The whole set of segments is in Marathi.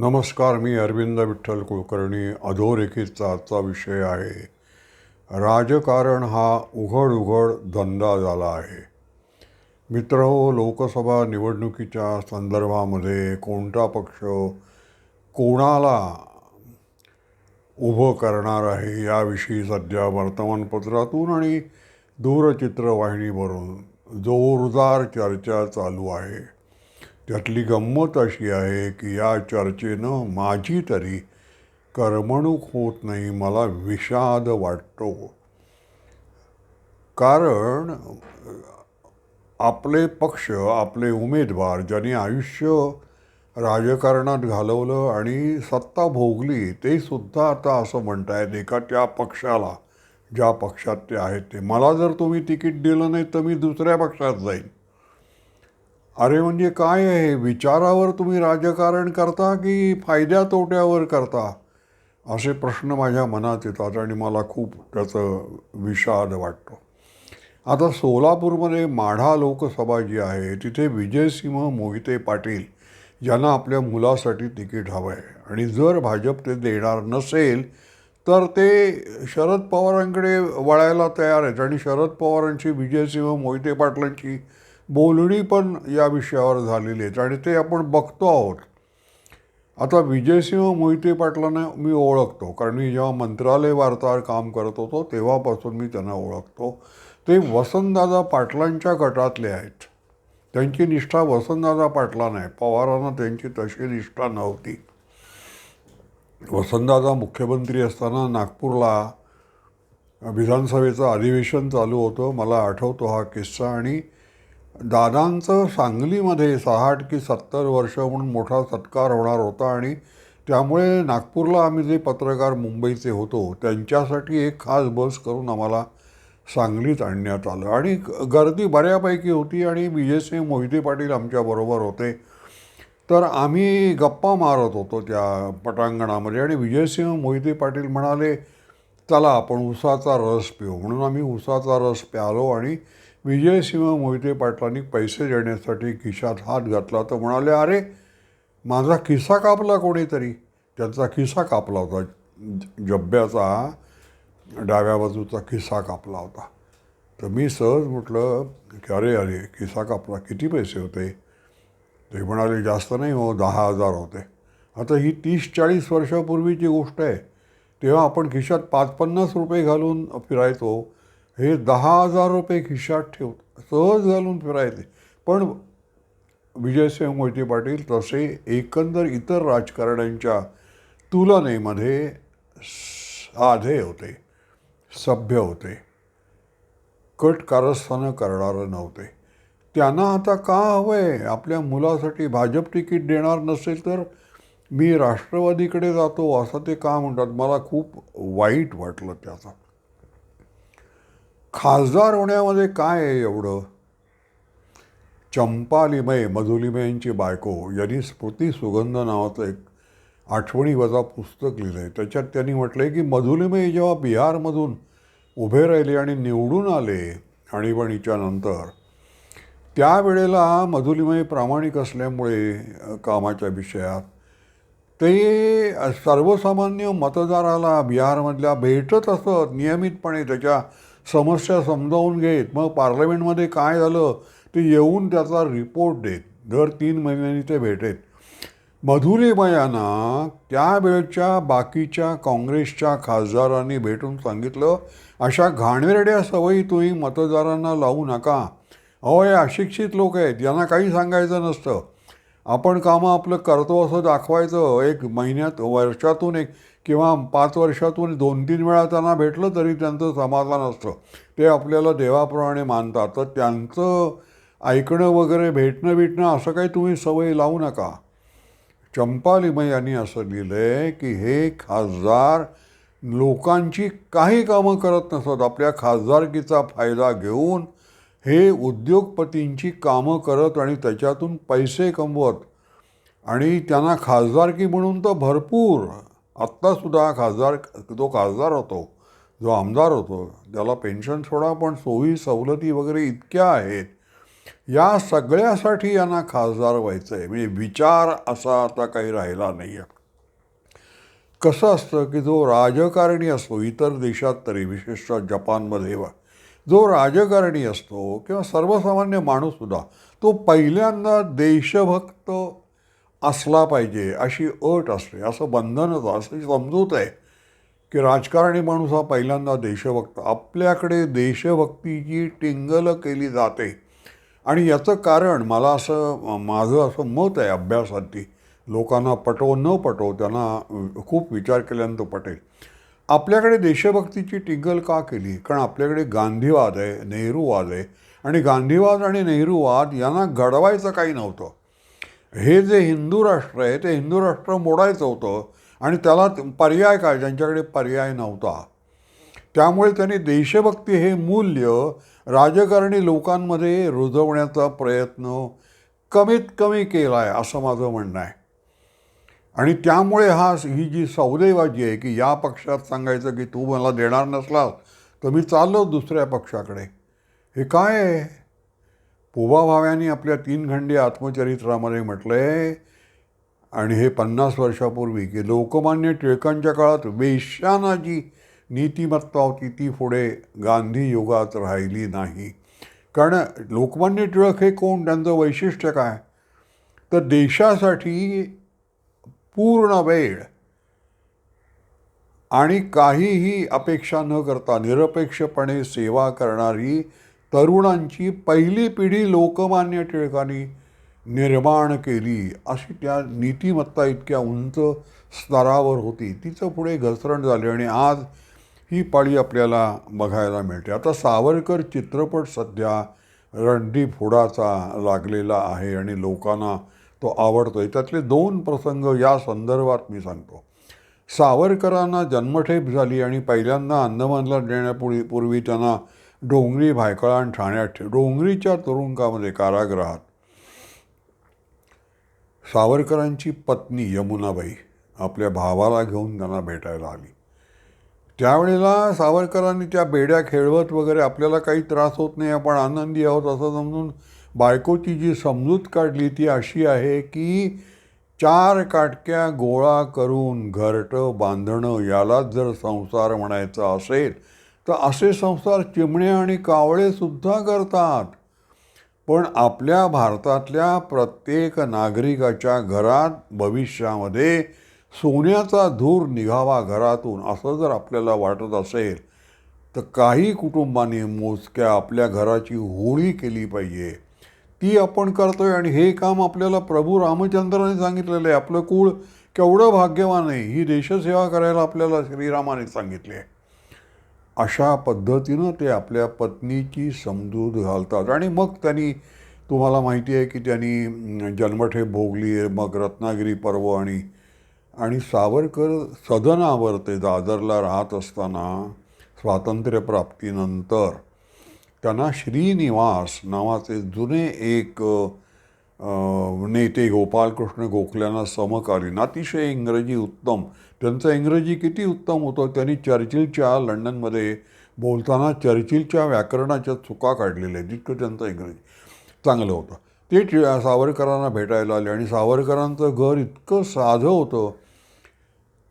नमस्कार मी अरविंद विठ्ठल कुलकर्णी अधोरेखितचा आजचा विषय आहे. राजकारण हा उघड उघड धंदा झाला आहे. मित्र हो लोकसभा निवडणुकीच्या संदर्भामध्ये कोणता पक्ष कोणाला उभं करणार आहे याविषयी सध्या वर्तमानपत्रातून आणि दूरचित्रवाहिनीवरून जोरदार चर्चा चालू आहे. त्यातली गंमत अशी आहे की या चर्चेनं माझी तरी करमणूक होत नाही मला विषाद वाटतो. कारण आपले पक्ष आपले उमेदवार ज्यांनी आयुष्य राजकारणात घालवलं आणि सत्ता भोगली ते सुद्धा आता असं म्हणतायत एका त्या पक्षाला ज्या पक्षात ते आहेत ते. मला जर तुम्ही तिकीट दिलं नाही तर मी दुसऱ्या पक्षात जाईन. अरे म्हणजे काय आहे? विचारावर तुम्ही राजकारण करता की फायद्या तोट्यावर करता? असे प्रश्न माझ्या मनात येतात आणि मला खूप त्याचं विषाद वाटतो. आता सोलापूरमध्ये माढा लोकसभा जी आहे तिथे विजयसिंह मोहिते पाटील ज्यांना आपल्या मुलासाठी तिकीट हवं आहे आणि जर भाजप ते देणार नसेल तर ते शरद पवारांकडे वळायला तयार आहेत. आणि शरद पवारांची विजयसिंह मोहिते पाटलांची बोलणी पण या विषयावर झालेली आहेत आणि ते आपण बघतो आहोत. आता विजयसिंह मोहिते पाटलांना मी ओळखतो कारण मी जेव्हा मंत्रालय वार्ताहर काम करत होतो तेव्हापासून मी त्यांना ओळखतो. ते वसंतदादा पाटलांच्या गटातले आहेत. त्यांची निष्ठा वसंतदादा पाटलांना आहे. पवारांना त्यांची तशी निष्ठा नव्हती. वसंतदादा मुख्यमंत्री असताना नागपूरला विधानसभेचं अधिवेशन चालू होतं. मला आठवतो हा किस्सा आणि दादांचं सांगलीमध्ये साठ की सत्तर वर्ष म्हणून मोठा सत्कार होणार होता आणि त्यामुळे नागपूरला आम्ही जे पत्रकार मुंबईचे होतो त्यांच्यासाठी एक खास बस करून आम्हाला सांगलीत आणण्यात आलं. आणि गर्दी बऱ्यापैकी होती आणि विजयसिंह मोहिते पाटील आमच्याबरोबर होते. तर आम्ही गप्पा मारत होतो त्या पटांगणामध्ये आणि विजयसिंह मोहिते पाटील म्हणाले चला आपण उसाचा रस पिऊ. म्हणून आम्ही उसाचा रस प्यालो आणि विजयसिंह मोहिते पाटलांनी पैसे देण्यासाठी खिशात हात घातला तर म्हणाले अरे माझा खिस्सा कापला कोणीतरी? त्यांचा खिस्सा कापला होता. जब्ब्याचा डाव्या बाजूचा खिस्सा कापला होता. तर मी सहज म्हटलं की अरे अरे खिस्सा कापला किती पैसे होते? ते म्हणाले जास्त नाही हो दहा हजार होते. आता ही तीस चाळीस वर्षापूर्वीची गोष्ट आहे. तेव्हा आपण खिशात पाच पन्नास रुपये घालून फिरायचो. हे दहा हजार रुपये खिशात ठेव सहज घालून फिरायचे. पण विजयसिंह मोहिते पाटील तसे एकंदर इतर राजकारण्यांच्या तुलनेमध्ये साधे होते सभ्य होते. कट कारस्थानं करणारं नव्हते. त्यांना आता का हवं आहे आपल्या मुलासाठी भाजप तिकीट देणार नसेल तर मी राष्ट्रवादीकडे जातो असं ते का म्हणतात? मला खूप वाईट वाटलं त्याचा. खासदार होण्यामध्ये काय आहे एवढं? चंपालिमय मधुलिमयांची बायको. यांनी स्मृती सुगंध नावाचं एक आठवणी वजा पुस्तक लिहिलं आहे त्याच्यात त्यांनी म्हटलं आहे की मधुलिमय जेव्हा बिहारमधून उभे राहिले आणि निवडून आले आणीबाणीच्या नंतर त्यावेळेला मधुलिमय प्रामाणिक असल्यामुळे कामाच्या विषयात ते सर्वसामान्य मतदाराला बिहारमधल्या भेटत असत नियमितपणे त्याच्या समस्या समजावून घेत. मग पार्लमेंटमध्ये काय झालं? ते येऊन त्याचा रिपोर्ट देत. दर तीन महिन्यांनी ते भेटेत. मधुलिमयांना त्यावेळच्या बाकीच्या काँग्रेसच्या खासदारांनी भेटून सांगितलं अशा घाणेरड्या सवयी तुम्ही मतदारांना लावू नका. अहो हे अशिक्षित लोक आहेत. यांना काही सांगायचं नसतं. आपण कामं आपलं करतो असं दाखवायचं. एक महिन्यात वर्षातून एक किंवा पाच वर्षातून दोन तीन वेळा त्यांना भेटलं तरी त्यांचं समाधान असतं. ते आपल्याला देवाप्रमाणे मानतात. तर त्यांचं ऐकणं वगैरे भेटणं भेटणं असं काही तुम्ही सवय लावू नका. चंपालिमय यांनी असं लिहिलं आहे की हे खासदार लोकांची काही कामं करत नसत आपल्या खासदारकीचा फायदा घेऊन हे उद्योगपतींची कामं करत आणि त्याच्यातून पैसे कमवत. आणि त्यांना खासदारकी म्हणून तर भरपूर. आत्तासुद्धा खासदार तो खासदार होतो जो आमदार होतो त्याला पेन्शन सोडा पण सोयी सवलती वगैरे इतक्या आहेत. या सगळ्यासाठी यांना खासदार व्हायचं आहे म्हणजे विचार असा आता काही राहिला नाही आहे कसं असतं की जो राजकारणी असतो इतर देशात तरी विशेषतः जपानमध्ये वा जो राजकारणी असतो किंवा सर्वसामान्य माणूससुद्धा तो पहिल्यांदा देशभक्त असला पाहिजे अशी अट असते. असं बंधनच असं समजूत आहे की राजकारणी माणूस हा पहिल्यांदा देशभक्त. आपल्याकडे देशभक्तीची टिंगल केली जाते. आणि याचं कारण मला असं माझं असं मत आहे अभ्यासाती लोकांना पटो न पटो त्यांना खूप विचार केल्यानंतर पटेल. आपल्याकडे देशभक्तीची टिंगल का केली? कारण आपल्याकडे गांधीवाद आहे नेहरूवाद आहे. आणि गांधीवाद आणि नेहरूवाद यांना घडवायचं काही नव्हतं. हे जे हिंदू राष्ट्र आहे ते हिंदू राष्ट्र मोडायचं होतं. आणि त्याला पर्याय काय? ज्यांच्याकडे पर्याय नव्हता. त्यामुळे त्यांनी देशभक्ती हे मूल्य राजकारणी लोकांमध्ये रुजवण्याचा प्रयत्न कमीत कमी केला आहे असं माझं म्हणणं आहे. आणि त्यामुळे हा ही जी सौदेबाजी आहे की या पक्षात सांगायचं की तू मला देणार नसलास तर मी चाललो दुसऱ्या पक्षाकडे. हे काय आहे? पुबा भाव्यांनी आपल्या तीन खंडी आत्मचरित्रामध्ये म्हटलं आहे आणि हे पन्नास वर्षापूर्वी की लोकमान्य टिळकांच्या काळात वेश्याना जी नीतिमत्ता होती ती पुढे गांधी युगात राहिली नाही. कारण लोकमान्य टिळक हे कोण? त्यांचं वैशिष्ट्य काय? तर देशासाठी पूर्ण वेळ आणि काहीही अपेक्षा न करता निरपेक्षपणे सेवा करणारी तरुणांची पहिली पिढी लोकमान्य टिळकांनी निर्माण केली. अशी त्या नीतिमत्ता इतक्या उंच स्तरावर होती. तिचं पुढे घसरण झाली आणि आज ही पाळी आपल्याला बघायला मिळते. आता सावरकर चित्रपट सध्या रणदीप हुडाचा लागलेला आहे आणि लोकांना तो आवडतो त्यातले दोन प्रसंग या संदर्भात मी सांगतो. सावरकरांना जन्मठेप झाली आणि पहिल्यांदा अंदमानला देण्यापूर्वी पूर्वी त्यांना डोंगरी भायखळा आणि ठाण्यात ठेव डोंगरीच्या तुरुंगामध्ये कारागृहात सावरकरांची पत्नी यमुनाबाई आपल्या भावाला घेऊन त्यांना भेटायला आली. त्यावेळेला सावरकरांनी त्या बेड्या खेळवत वगैरे आपल्याला काही त्रास होत नाही आपण आनंदी आहोत असं समजून बायकोची जी समजूत काढली ती अशी आहे की चार काटक्या गोळा करून घरटं बांधणं यालाच जर संसार म्हणायचा असेल तर असे संसार चिमणे आणि कावळेसुद्धा करतात. पण आपल्या भारतातल्या प्रत्येक नागरिकाच्या घरात भविष्यामध्ये सोन्याचा धूर निघावा घरातून असं जर आपल्याला वाटत असेल तर काही कुटुंबांनी मोजक्या आपल्या घराची होळी केली पाहिजे. ती आपण करतो आहे आणि हे काम आपल्याला प्रभू रामचंद्राने सांगितलेलं आहे. आपलं कुळ केवढं भाग्यवान आहे ही देशसेवा करायला आपल्याला श्रीरामाने सांगितले आहे. अशा पद्धतीनं ते आपल्या पत्नीची समजूत घालतात. आणि मग त्यांनी तुम्हाला माहिती आहे की त्यांनी जन्मठेप भोगली आहे मग रत्नागिरी पर्व आणि आणि सावरकर सदनावर ते दादरला राहत असताना स्वातंत्र्यप्राप्तीनंतर त्यांना श्रीनिवास नावाचे जुने एक नेते गोपालकृष्ण गोखल्यांना समकालीन अतिशय इंग्रजी उत्तम. त्यांचं इंग्रजी किती उत्तम होतं? त्यांनी चर्चिलच्या लंडनमध्ये बोलताना चर्चिलच्या व्याकरणाच्या चुका काढलेल्या जितकं त्यांचं इंग्रजी चांगलं होतं. ते सावरकरांना भेटायला आले आणि सावरकरांचं घर इतकं साधं होतं.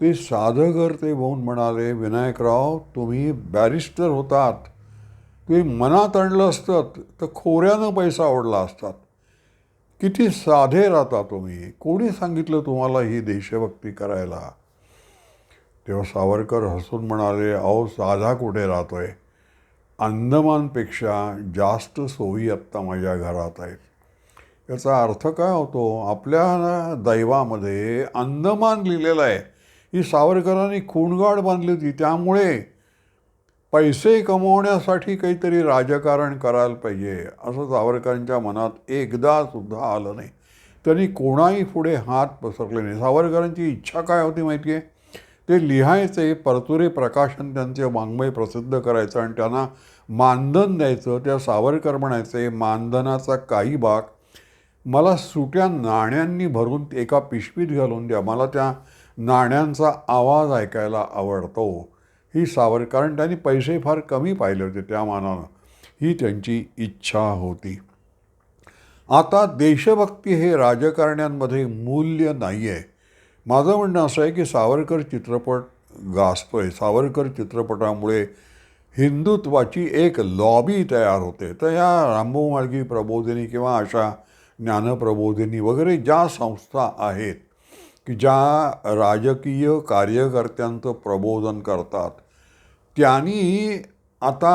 ते साधं घर ते बघून म्हणाले विनायकराव तुम्ही बॅरिस्टर होतात. ते मनात आणलं असतं तर खोऱ्यानं पैसा आवडला असतात. किती साधे राहता तुम्ही. कोणी सांगितलं तुम्हाला ही देशभक्ती करायला? तेव्हा सावरकर हसून म्हणाले अहो साधा कुठे राहतोय? अंदमानपेक्षा जास्त सोयी आत्ता माझ्या घरात आहेत. याचा अर्थ काय होतो? आपल्या दैवामध्ये अंदमान लिहिलेलं आहे. ही सावरकरांनी खूणगाड बांधली होती. त्यामुळे पैसे कमवण्यासाठी काहीतरी राजकारण करायला पाहिजे असं सावरकरांच्या मनात एकदा सुद्धा आलं नाही. त्यांनी कोणाही पुढे हात पसरले नाही. सावरकरांची इच्छा काय होती माहिती आहे? ते लिहायचे परतुरे प्रकाशन त्यांचे वाङ्मय प्रसिद्ध करायचं आणि त्यांना मानधन द्यायचं. त्या सावरकर म्हणायचे मानधनाचा काही भाग मला सुट्या नाण्यांनी भरून एका पिशवीत घालून द्या. मला त्या नाण्यांचा आवाज ऐकायला आवडतो. ही सावर कारण त्यांनी पैसे फार कमी पाहिले होते त्या मानानं. ही त्यांची इच्छा होती. आता देशभक्ती हे राजकारण्यांमध्ये मूल्य नाही आहे माझं म्हणणं असं आहे की सावरकर चित्रपट गाजतोय. सावरकर चित्रपटामुळे हिंदुत्वाची एक लॉबी तयार होते. तर या रामभाऊ माळगी प्रबोधिनी किंवा अशा ज्ञानप्रबोधिनी वगैरे ज्या संस्था आहेत की ज्या राजकीय कार्यकर्त्यांचं प्रबोधन करतात त्यांनी आता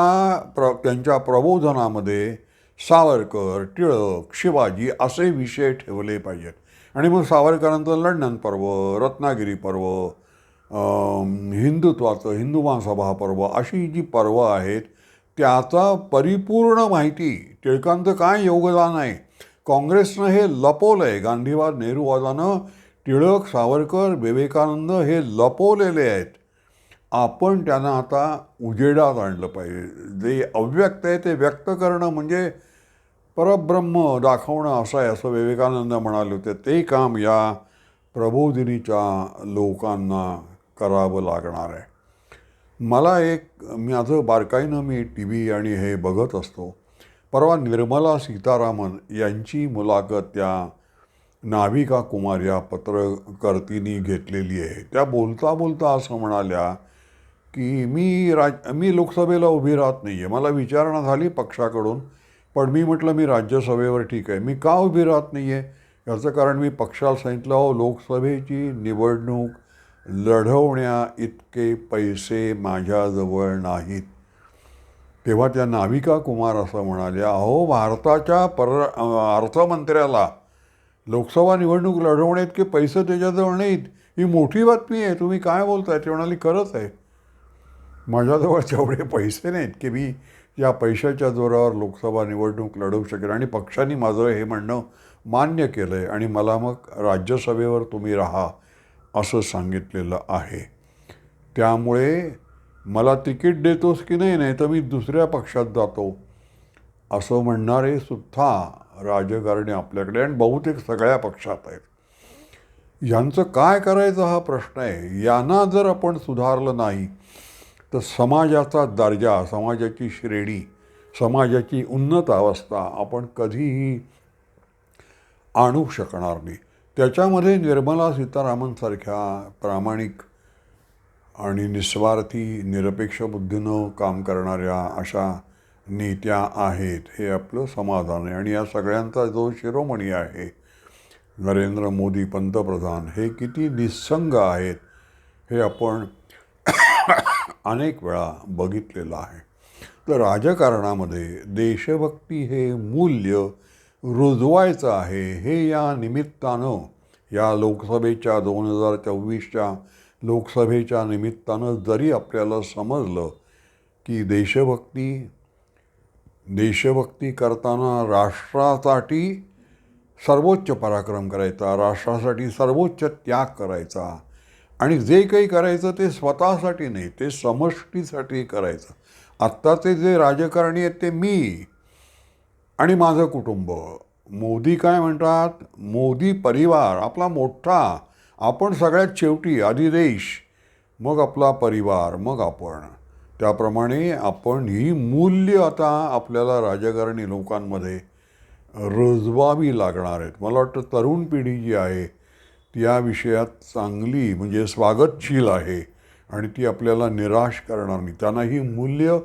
प्र त्यांच्या प्रबोधनामध्ये सावरकर टिळक शिवाजी असे विषय ठेवले पाहिजेत. आणि मग सावरकरांचं लंडन पर्व रत्नागिरी पर्व हिंदुत्वाचं हिंदू महासभा पर्व अशी जी पर्व आहेत त्याचा परिपूर्ण माहिती टिळकांचं काय योगदान आहे? काँग्रेसनं हे लपवलं आहे गांधीवाद नेहरूवादानं टिळक सावरकर विवेकानंद हे लपवलेले आहेत. आपण त्यांना आता उजेडात आणलं पाहिजे. जे अव्यक्त आहे ते व्यक्त करणं म्हणजे परब्रह्म दाखवणं असं आहे असं विवेकानंद म्हणाले होते. ते काम या प्रबोधिनीच्या लोकांना करावं लागणार आहे. मला एक माझं बारकाईनं मी टी व्ही आणि हे बघत असतो. परवा निर्मला सीतारामन यांची मुलाखत त्या नाविका कुमार या पत्रकर्तीनी घेतलेली आहे. त्या बोलता बोलता असं म्हणाल्या की मी राज मी लोकसभेला उभी राहत नाही आहे मला विचारणा झाली पक्षाकडून पण मी म्हटलं मी राज्यसभेवर ठीक आहे. मी का उभी राहत नाही आहे याचं कारण मी पक्षाला सांगितलं हो लोकसभेची निवडणूक लढवण्या इतके पैसे माझ्याजवळ नाहीत. तेव्हा त्या नाविका कुमार असं म्हणाल्या अहो भारताच्या पर अर्थमंत्र्याला लोकसभा निवडणूक लढवण्या इतके पैसे त्याच्याजवळ नाहीत? ही मोठी बातमी आहे. तुम्ही काय बोलताय? ते म्हणाली खरंच आहे. माझ्याजवळ जेवढे पैसे नाहीत की मी या पैशाच्या जोरावर लोकसभा निवडणूक लढवू शकेल आणि पक्षाने माझं हे म्हणणं मान्य केलं आहे आणि मला मग राज्यसभेवर तुम्ही राहा असं सांगितलेलं आहे. त्यामुळे मला तिकीट देतोस की नाही? नाही तर मी दुसऱ्या पक्षात जातो. असं म्हणणारे सुद्धा राजकारणी आपल्याकडे आणि बहुतेक सगळ्या पक्षात आहेत. यांचं काय करायचं हा प्रश्न आहे? यांना जर आपण सुधारलं नाही तर समाजाचा दर्जा समाजाची श्रेणी समाजाची उन्नत अवस्था आपण कधीही आणू शकणार नाही. त्याच्यामध्ये निर्मला सीतारामनसारख्या प्रामाणिक आणि निस्वार्थी निरपेक्ष बुद्धीनं काम करणाऱ्या अशा नेत्या आहेत हे आपलं समाधान आहे. आणि या सगळ्यांचा जो शिरोमणी आहे नरेंद्र मोदी पंतप्रधान हे किती निस्संग आहेत हे आपण अनेक वेळा बघितलेलं आहे. तर राजकारणामध्ये देशभक्ती हे मूल्य रुजवायचं आहे हे या निमित्तानं या लोकसभेच्या दोन हजार चोवीसच्या लोकसभेच्या निमित्तानं जरी आपल्याला समजलं की देशभक्ती देशभक्ती करताना राष्ट्रासाठी सर्वोच्च पराक्रम करायचा राष्ट्रासाठी सर्वोच्च त्याग करायचा आणि जे काही करायचं ते स्वतःसाठी नाही ते समष्टीसाठी करायचं. आत्ताचे जे राजकारणी आहेत ते मी आणि माझं कुटुंब. मोदी काय म्हणतात? मोदी परिवार आपला मोठा आपण सगळ्यात शेवटी आधी देश मग आपला परिवार मग आपण. त्याप्रमाणे आपण ही मूल्य आता आपल्याला राजकारणी लोकांमध्ये रुजवावी लागणार आहेत. मला वाटतं तरुण पिढी जी आहे ती या विषयात चांगली म्हणजे स्वागतशील आहे आणि ती आपल्याला निराश करणार नाही. त्यांना ही मूल्य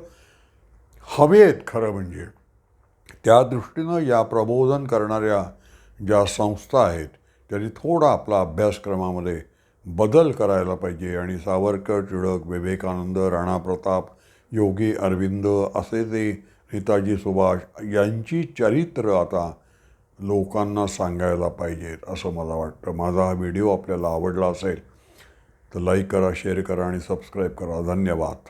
हवेत खरं म्हणजे. त्या दृष्टीनं या प्रबोधन करणाऱ्या ज्या संस्था आहेत त्यांनी थोडा आपला अभ्यासक्रमामध्ये बदल करायला पाहिजे. आणि सावरकर टिळक विवेकानंद राणा प्रताप योगी अरविंद असे ते नेताजी सुभाष यांची चरित्र आता लोकांना सांगायला पाहिजेत असं मला वाटतं. माझा हा व्हिडिओ आपल्याला आवडला असेल तर लाईक करा शेअर करा आणि सबस्क्राईब करा. धन्यवाद.